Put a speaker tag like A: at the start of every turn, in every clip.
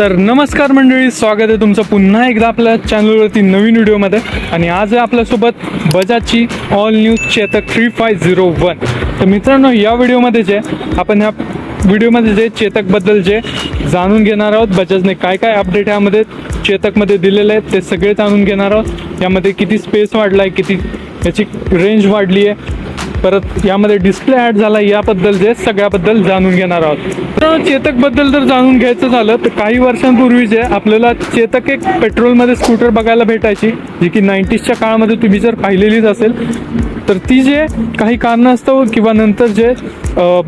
A: तर नमस्कार मंडळी स्वागत आहे तुमचं पुन्हा एकदा आपल्या चॅनलवरती नवीन व्हिडिओमध्ये आणि आज आहे आपल्यासोबत बजाजची all new Chetak three five zero one तर मित्रांनो या व्हिडिओमध्ये जे आपण ह्या व्हिडिओमध्ये जे चेतकबद्दल जे जाणून घेणार आहोत बजाजने काय काय अपडेट यामध्ये चेतकमध्ये दिलेले आहेत ते सगळे जाणून घेणार आहोत. यामध्ये किती स्पेस वाढला आहे किती याची रेंज वाढली आहे परत यामध्ये डिस्प्ले ॲड झाला याबद्दल जे सगळ्याबद्दल जाणून घेणार आहोत. तर चेतकबद्दल जर जाणून घ्यायचं झालं तर काही वर्षांपूर्वी जे आपल्याला चेतक एक पेट्रोलमध्ये स्कूटर बघायला भेटायची जी की नाईन्टीजच्या काळामध्ये तुम्ही जर पाहिलेलीच असेल तर ती जे काही कारणास्तव किंवा नंतर जे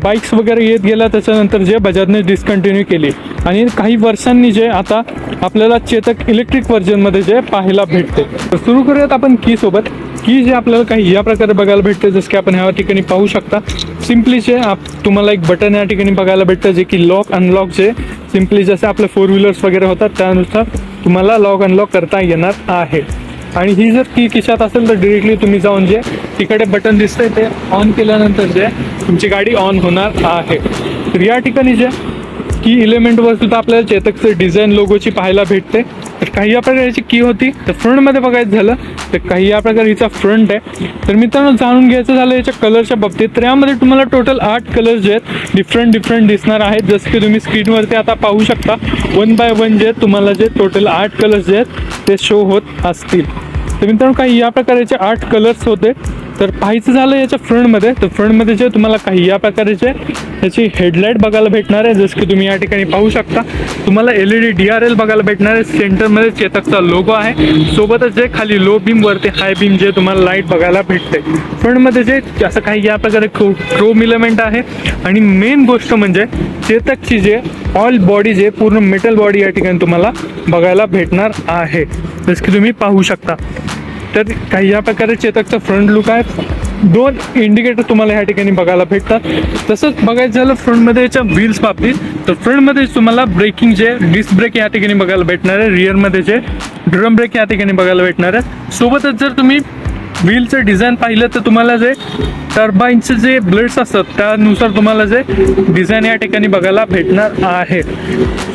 A: बाईक्स वगैरे येत गेल्या त्याच्यानंतर जे बजाजने डिस्कंटिन्यू केली. आणि काही वर्षांनी जे आता आपल्याला चेतक इलेक्ट्रिक व्हर्जनमध्ये जे पाहायला भेटते. तर सुरू करूयात आपण की सोबत. की जे आपल्याला काही या प्रकारे बघायला भेटते जसं की आपण ह्या ठिकाणी पाहू शकता. सिम्पली जे आप तुम्हाला एक बटन या ठिकाणी बघायला भेटतं जे की लॉक अनलॉक जे सिम्पली जसे आपले फोर व्हीलर्स वगैरे होतात त्यानुसार तुम्हाला लॉक अनलॉक करता येणार आहे. आणि ही जर की खिशात असेल तर डिरेक्टली तुम्ही जाऊन जे तिकडे बटन दिसतंय ते ऑन केल्यानंतर जे तुमची गाडी ऑन होणार आहे. तर या ठिकाणी जे की इलेमेंटवर सुद्धा आपल्याला चेतकचं डिझाईन लोगोची पाहायला भेटते. तर काही या प्रकारची की होती. तर फ्रंटमध्ये बघायचं झालं तर काही या प्रकारे हिचा फ्रंट आहे. तर मित्रांनो जाणून घ्यायचं झालं याच्या कलरच्या बाबतीत. तर यामध्ये तुम्हाला टोटल आठ कलर जे आहेत डिफरंट डिफरंट दिसणार आहेत. जसं की तुम्ही स्क्रीनवरती आता पाहू शकता वन बाय वन जे तुम्हाला जे टोटल आठ कलर्स जे आहेत ते शो होत असतील. तर मित्रांनो काही या प्रकारचे आठ कलर्स होते. तर पाहायचं झालं याच्या फ्रंटमध्ये तर फ्रंटमध्ये जे तुम्हाला काही या प्रकारचे याची हेडलाईट बघायला भेटणार आहे. जसं की तुम्ही या ठिकाणी पाहू शकता. तुम्हाला L E D D R L बघायला भेटणार आहे. सेंटरमध्ये चेतकचा लोगो आहे. सोबतच जे खाली लो बीम वरती हाय बीम जे तुम्हाला लाइट बघायला भेटते. फ्रंटमध्ये जे असं काही या प्रकारे क्रो क्रोम इलेमेंट आहे. आणि मेन गोष्ट म्हणजे चेतकची जे ऑल बॉडी जे पूर्ण मेटल बॉडी या ठिकाणी तुम्हाला बघायला भेटणार आहे. जसं की तुम्ही पाहू शकता. तर काही या प्रकारे चेतकचा फ्रंट लुक आहे दोन इंडिकेटर तुम्हाला ह्या ठिकाणी बघायला भेटतात. तसंच बघायचं झालं फ्रंटमध्ये याच्या व्हील्स बाबतीत तर फ्रंटमध्ये तुम्हाला ब्रेकिंग जे डिस्क ब्रेक या ठिकाणी बघायला भेटणार आहे. रिअरमध्ये जे ड्रम ब्रेक या ठिकाणी बघायला भेटणार आहे. सोबतच जर तुम्ही व्हीलचं डिझाईन पाहिलं तर तुम्हाला जे टर्बाईनचे जे ब्लेड्स असतात त्यानुसार तुम्हाला जे डिझाईन या ठिकाणी बघायला भेटणार आहे.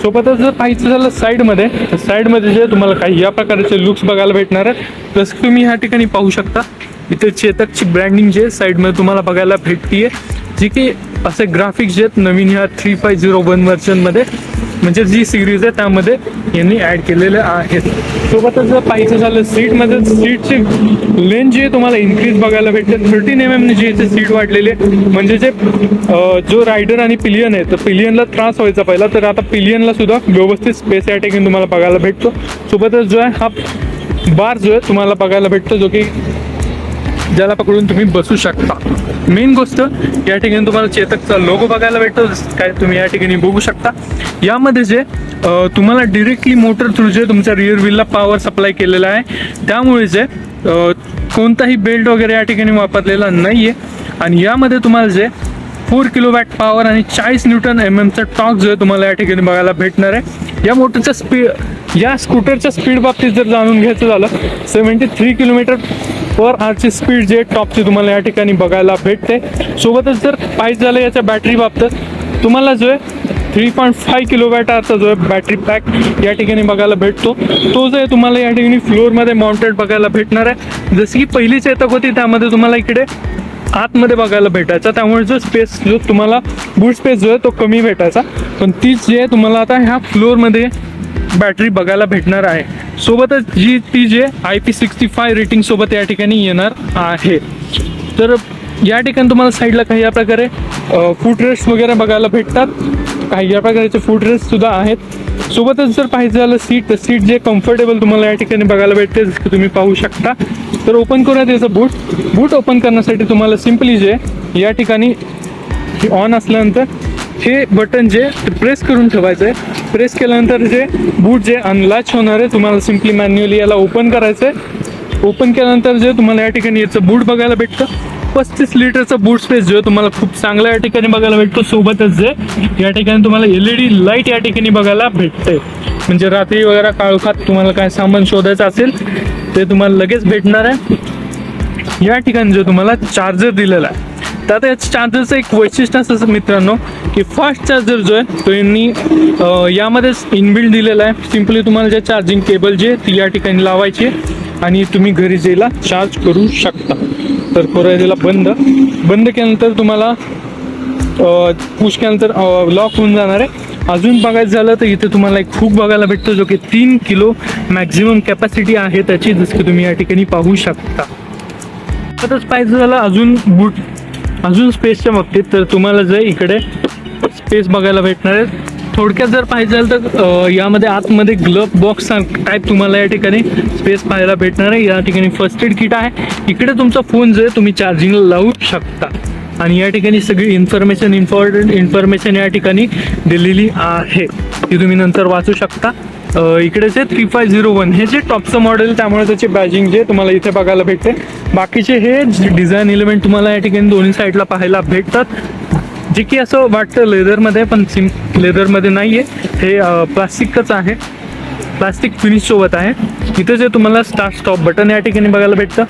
A: सोबतच जर पाहायचं झालं साईडमध्ये तर साईडमध्ये जे तुम्हाला काही या प्रकारचे लुक्स बघायला भेटणार आहेत. जसं तुम्ही ह्या ठिकाणी पाहू शकता इथे चेतकची ब्रँडिंग जे साईडमध्ये तुम्हाला बघायला भेटतीये. जी की असे ग्राफिक्स जे आहेत नवीन ह्या थ्री फाय झिरो वन व्हर्जनमध्ये म्हणजे जी सिरीज आहे त्यामध्ये यांनी ॲड केलेले आहेत. सोबतच जर पाहिजे झालं सीटमध्ये सीटची लेंथ जी आहे तुम्हाला इन्क्रीज बघायला भेटते थर्टीन एम एमने जी याची सीट वाढलेली आहे. म्हणजे जे जो रायडर आणि पिलियन आहे तर पिलियनला त्रास व्हायचा पहिला तर आता पिलियनला सुद्धा व्यवस्थित स्पेस या ठिकाणी तुम्हाला बघायला भेटतो. सोबतच जो आहे हा बार जो आहे तुम्हाला बघायला भेटतो जो की ज्याला पकडून तुम्ही बसू शकता. मेन गोष्ट या ठिकाणी तुम्हाला चेतकचा लोगो बघायला भेटतो. काय तुम्ही या ठिकाणी बघू शकता. यामध्ये जे तुम्हाला डिरेक्टली मोटर थ्रू जे तुमच्या रिअर व्हीलला पॉवर सप्लाय केलेला आहे त्यामुळे जे कोणताही बेल्ट वगैरे या ठिकाणी वापरलेला नाही आहे आणि यामध्ये तुम्हाला जे फोर किलो वॅट पॉवर आणि चाळीस न्यूटन एम एमचा टॉक जो आहे तुम्हाला या ठिकाणी बघायला भेटणार आहे. या मोटरच्या स्पीड या स्कूटरच्या स्पीड बाबतीत जर जाणून घ्यायचं झालं सेवन्टी थ्री किलोमीटर पर आरची स्पीड जे टॉपची तुम्हाला या ठिकाणी बघायला भेटते. सोबतच जर पाहिजे झालं याच्या बॅटरी बाबतीत तुम्हाला जो आहे three point five kilo watt आरचा जो आहे बॅटरी पॅक या ठिकाणी बघायला भेटतो. तो जो आहे तुम्हाला या ठिकाणी फ्लोअरमध्ये माउंटेड बघायला भेटणार आहे. जशी की पहिली चेतक होती त्यामध्ये तुम्हाला इकडे आतमध्ये बघायला भेटायचा. त्यामुळे जो स्पेस जो तुम्हाला बूट स्पेस जो आहे तो कमी भेटायचा. पण तीच जे आहे तुम्हाला आता ह्या फ्लोअरमध्ये बॅटरी बघायला भेटणार आहे. सोबतच जी ती जे I P sixty five rating सोबत या ठिकाणी येणार आहे. तर या ठिकाणी तुम्हाला साईडला काही या प्रकारे फुटरेस्ट वगैरे बघायला भेटतात. काही या प्रकारचे फूट सुद्धा आहेत. सोबतच जर पाहिजे झालं सीट तर सीट जे कम्फर्टेबल तुम्हाला या ठिकाणी बघायला भेटते जसं तुम्ही पाहू शकता. तर ओपन करूयात याचं बूट बूट ओपन करण्यासाठी तुम्हाला सिम्पली जे या ठिकाणी ऑन असल्यानंतर हे बटन जे प्रेस करून ठेवायचं आहे प्रेस केल्यानंतर जे बूट जे अनलॅच होणार आहे तुम्हाला सिम्पली मॅन्युअली याला ओपन करायचं आहे ओपन केल्यानंतर जे तुम्हाला या ठिकाणी याचं बूट बघायला भेटतं. पस्तीस लिटरचा बूट स्पेस जो आहे तुम्हाला खूप चांगला या ठिकाणी बघायला भेटतो. सोबतच जे या ठिकाणी तुम्हाला एल ई डी लाइट या ठिकाणी बघायला भेटते म्हणजे रात्री वगैरे काळोखात तुम्हाला काय सामान शोधायचं असेल ते तुम्हाला लगेच भेटणार आहे. या ठिकाणी जो तुम्हाला चार्जर दिलेला आहे. तर आता याच्या चार्जरचं एक वैशिष्ट्य असं मित्रांनो की फास्ट चार्जर जो आहे तो यांनी यामध्येच इनबिल्ड दिलेला आहे. सिम्पली तुम्हाला जे चार्जिंग केबल जे ती या ठिकाणी लावायची आणि तुम्ही घरी जायला चार्ज करू शकता. तर करूया बंद. बंद केल्यानंतर तुम्हाला पुश केल्यानंतर लॉक होऊन जाणार आहे. अजून बघायचं झालं तर इथे तुम्हाला एक खूप बघायला भेटतो जो की तीन किलो मॅक्झिमम कॅपॅसिटी आहे त्याची जसं की तुम्ही या ठिकाणी पाहू शकता. आताच पाहिजे झालं अजून बूट अजून स्पेसच्या बाबतीत तर तुम्हाला जर इकडे स्पेस बघायला भेटणार आहे. थोडक्यात जर पाहिजे तर यामध्ये आतमध्ये ग्लब बॉक्स टाईप तुम्हाला या ठिकाणी स्पेस पाहायला भेटणार आहे. या ठिकाणी फर्स्ट एड किट आहे. इकडे तुमचा फोन जो आहे तुम्ही चार्जिंगला लावू शकता. आणि या ठिकाणी सगळी इन्फॉर्मेशन इम्पॉर्टंट इन्फॉर्मेशन या ठिकाणी दिलेली आहे. ती तुम्ही नंतर वाचू शकता. अ, इकडे जे थ्री फाय झिरो वन हे जे टॉपचं मॉडेल त्यामुळे त्याचे बॅजिंग जे तुम्हाला इथे बघायला भेटते. बाकीचे हे डिझाईन एलिमेंट तुम्हाला या ठिकाणी दोन्ही साईडला पाहायला भेटतात. जे की असं वाटतं लेदरमध्ये पण सिम लेदरमध्ये नाही आहे हे प्लास्टिकच आहे. प्लास्टिक फिनिश सोबत आहे. इथे जे तुम्हाला स्टार्ट स्टॉप बटन या ठिकाणी बघायला भेटतं.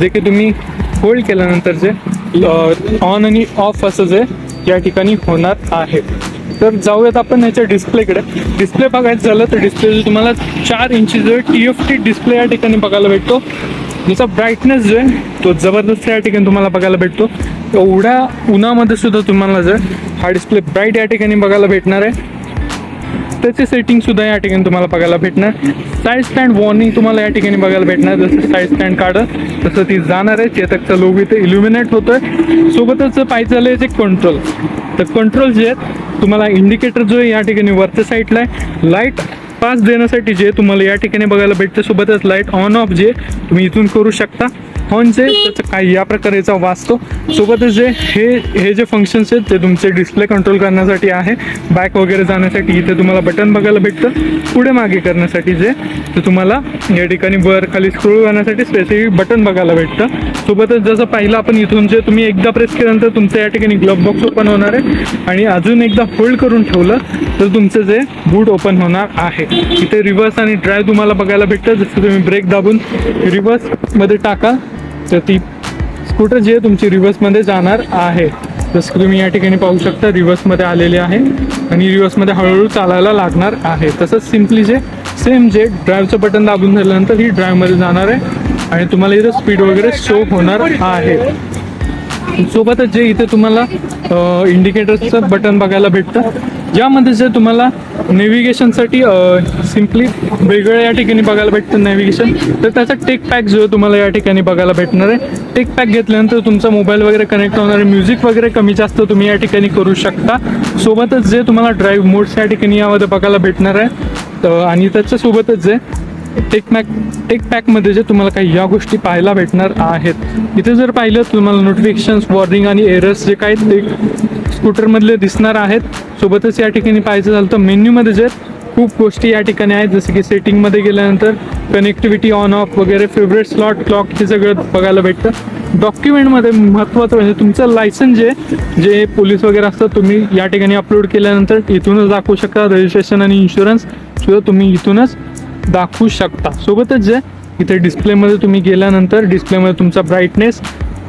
A: जे की तुम्ही होल्ड केल्यानंतर जे ऑन आणि ऑफ असं जे या ठिकाणी होणार आहे. तर जाऊयात आपण याच्या डिस्प्लेकडे. डिस्प्ले बघायचं झालं तर डिस्प्ले तुम्हाला चार इंची टी एफ टी डिस्प्ले या ठिकाणी बघायला भेटतो. ज्याचा ब्राईटनेस जो आहे तो जबरदस्त या ठिकाणी तुम्हाला बघायला भेटतो. एवढ्या उन्हामध्ये सुद्धा तुम्हाला जर हा डिस्प्ले ब्राईट या ठिकाणी बघायला भेटणार आहे. त्याचे सेटिंग सुद्धा या ठिकाणी तुम्हाला बघायला भेटणार. साईड स्टँड वॉर्निंग तुम्हाला या ठिकाणी बघायला भेटणार. जसं साईड स्टँड काढत तसं ती जाणार आहे. चेतकचा लोग इथे इल्युमिनेट होतोय. सोबतच पाहिजे झालं याचे कंट्रोल तर कंट्रोल जे आहेत तुम्हाला इंडिकेटर जो आहे या ठिकाणी वरच्या साईडला आहे. लाइट पास देण्यासाठी जे तुम्हाला या ठिकाणी बघायला भेटते सोबतच लाइट ऑन ऑफ जे तुम्ही इथून करू शकता. ऑन जे त्याचं काही या प्रकारेचा वाचतो सोबतच जे हे हे जे फंक्शन्स आहेत ते तुमचे डिस्प्ले कंट्रोल करण्यासाठी आहे. बॅक वगैरे जाण्यासाठी इथे तुम्हाला बटन बघायला भेटतं. पुढे मागे करण्यासाठी जे ते तुम्हाला या ठिकाणी वर खाली स्क्रोल करण्यासाठी स्पेसिफिक बटन बघायला भेटतं. सोबतच जसं पाहिलं आपण इथून जे तुम्ही एकदा प्रेस केल्यानंतर तुमचं या ठिकाणी ग्लव्ह बॉक्स ओपन होणार आहे. आणि अजून एकदा होल्ड करून ठेवलं तर तुमचं जे बूट ओपन होणार आहे. इथे रिव्हर्स आणि ड्राईव्ह तुम्हाला बघायला भेटतं. जसं तुम्ही ब्रेक दाबून रिव्हर्समध्ये टाका तर ती स्कूटर जी आहे तुमची रिव्हर्समध्ये जाणार आहे. जसं तुम्ही या ठिकाणी पाहू शकता रिव्हर्समध्ये आलेले आहे आणि रिव्हर्समध्ये हळूहळू चालायला लागणार आहे. तसंच सिम्पली जे सेम जे ड्राईव्हचं बटन दाबून झाल्यानंतर ही ड्राईव्हमध्ये जाणार आहे आणि तुम्हाला इथं स्पीड वगैरे शो होणार आहे. सोबतच जे इथे तुम्हाला इंडिकेटरचं बटन बघायला भेटतं ज्यामध्ये जे तुम्हाला नेव्हिगेशनसाठी सिम्पली वेगळं या ठिकाणी बघायला भेटतं नेव्हिगेशन तर त्याचा टेक पॅक जो आहे तुम्हाला या ठिकाणी बघायला भेटणार आहे. टेक पॅक घेतल्यानंतर तुमचा मोबाईल वगैरे कनेक्ट होणार आहे. म्युझिक वगैरे कमी जास्त तुम्ही या ठिकाणी करू शकता. सोबतच जे तुम्हाला ड्राईव्ह मोड्स या ठिकाणी यामध्ये बघायला भेटणार आहे. तर आणि त्याच्यासोबतच जे टेक पॅक टेक पॅकमध्ये जे तुम्हाला काही या गोष्टी पाहायला भेटणार आहेत. इथे जर पाहिलं तुम्हाला नोटिफिकेशन्स वॉर्निंग आणि एरर्स जे काही ते स्कूटरमधले दिसणार आहेत. सोबतच या ठिकाणी पाहायचं झालं तर मेन्यूमध्ये जे खूप गोष्टी या ठिकाणी आहेत. जसं की सेटिंगमध्ये गेल्यानंतर कनेक्टिव्हिटी ऑन ऑफ वगैरे फेवरेट स्लॉट क्लॉक हे सगळं बघायला भेटतं. डॉक्युमेंटमध्ये महत्त्वाचं म्हणजे तुमचं लायसन जे जे पोलीस वगैरे असतात तुम्ही या ठिकाणी अपलोड केल्यानंतर इथूनच दाखवू शकता. रजिस्ट्रेशन आणि इन्शुरन्स सुद्धा तुम्ही इथूनच दाखवू शकता. सोबतच जे इथे डिस्प्लेमध्ये तुम्ही गेल्यानंतर डिस्प्लेमध्ये तुमचा ब्राईटनेस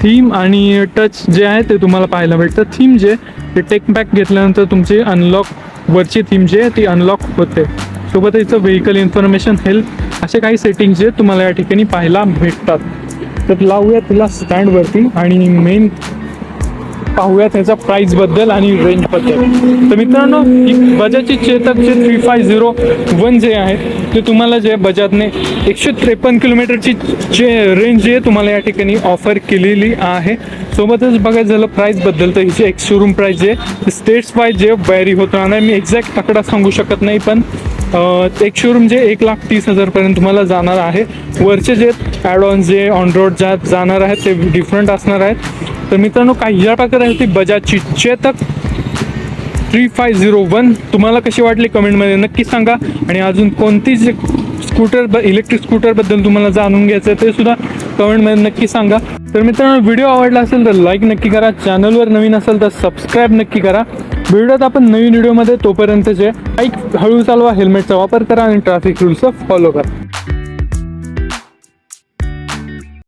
A: थीम आणि टच जे आहे ते तुम्हाला पाहायला भेटतं. थीम जे ते टेक बॅक घेतल्यानंतर तुमची अनलॉक वरची थीम जे आहे ती अनलॉक होते. सोबत इथं व्हेकल इन्फॉर्मेशन हेल्थ असे काही सेटिंग जे तुम्हाला या ठिकाणी पाहायला भेटतात. तर लावूया तिला स्टँडवरती आणि मेन पाहूया त्याचा प्राईजबद्दल आणि रेंजबद्दल तर मित्रांनो ही बजाजची चेतकचे थ्री फाय झिरो वन जे आहे ते तुम्हाला जे बजाजने एकशे त्रेपन्न किलोमीटरची जे रेंज जी आहे तुम्हाला या ठिकाणी ऑफर केलेली आहे. सोबतच बघायचं झालं प्राईजबद्दल तर हिची एक शोरूम प्राईज जे स्टेट्स वाईज जे व्हॅरी होत राहणार. मी एक्झॅक्ट आकडा सांगू शकत नाही पण एक शोरूम जे एक लाख तीस हजारपर्यंत तुम्हाला जाणार आहे. वरचे जे ॲड ऑन जे ऑन रोड ज्यात जाणार आहेत ते डिफरंट असणार आहेत. तर मित्रांनो काही या प्रकारे होती बजाजची Chetak. Three five zero one. तुम्हाला कशी वाटली कमेंटमध्ये नक्की सांगा. आणि अजून कोणती जे स्कूटर ब इलेक्ट्रिक स्कूटरबद्दल तुम्हाला जाणून घ्यायचं आहे ते सुद्धा कमेंटमध्ये नक्की सांगा. तर मित्रांनो व्हिडिओ आवडला असेल तर लाईक नक्की करा. चॅनलवर नवीन असेल तर सबस्क्राईब नक्की करा. व्हिडिओत आपण नवीन व्हिडिओमध्ये तोपर्यंतचे बाईक हळू चालवा हेल्मेटचा वापर करा आणि ट्रॅफिक रूल्सचा फॉलो करा.